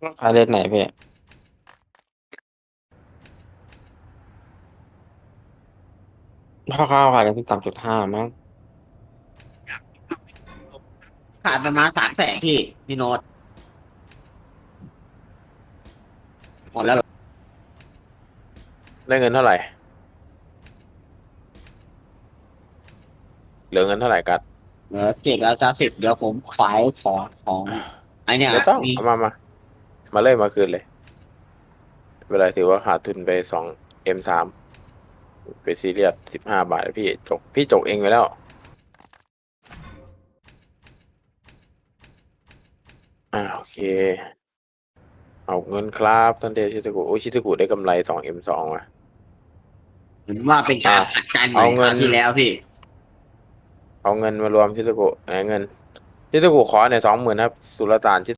ค่าเลทไหนพี่ถ้าข้าวขายกันที่ต่ำจุดห้ามั้งขาดประมาณสามแสนพี่พี่โน้ตหมดแล้วเหรอได้เงินเท่าไหร่ เหลือเงินเท่าไหร่กัด เหลือเจ็ดแล้วจะสิบเดี๋ยวผมขายของของไอเนี่ย ไม่ต้องมี เอามามา มาเลยมาคืนเลย เวลาถือว่าขาดทุนไปสองเอ็มสามไปซีเรียสสิบห้าบาทพี่จกพี่จกเองไปแล้ว อ่าโอเค เอาเงินครับทันเดชิตากุโอ้ยชิตากุได้กำไรสองเอ็มสองว่ะเห็นว่าเป็นการขัดกันเหมือนเอาคเงิรานวที่แล้วพี่เอาเงินมารวมชิตากุไหนเงินชิตากุขอเนี่ยสองหมื่นครับ สุลต่านชิ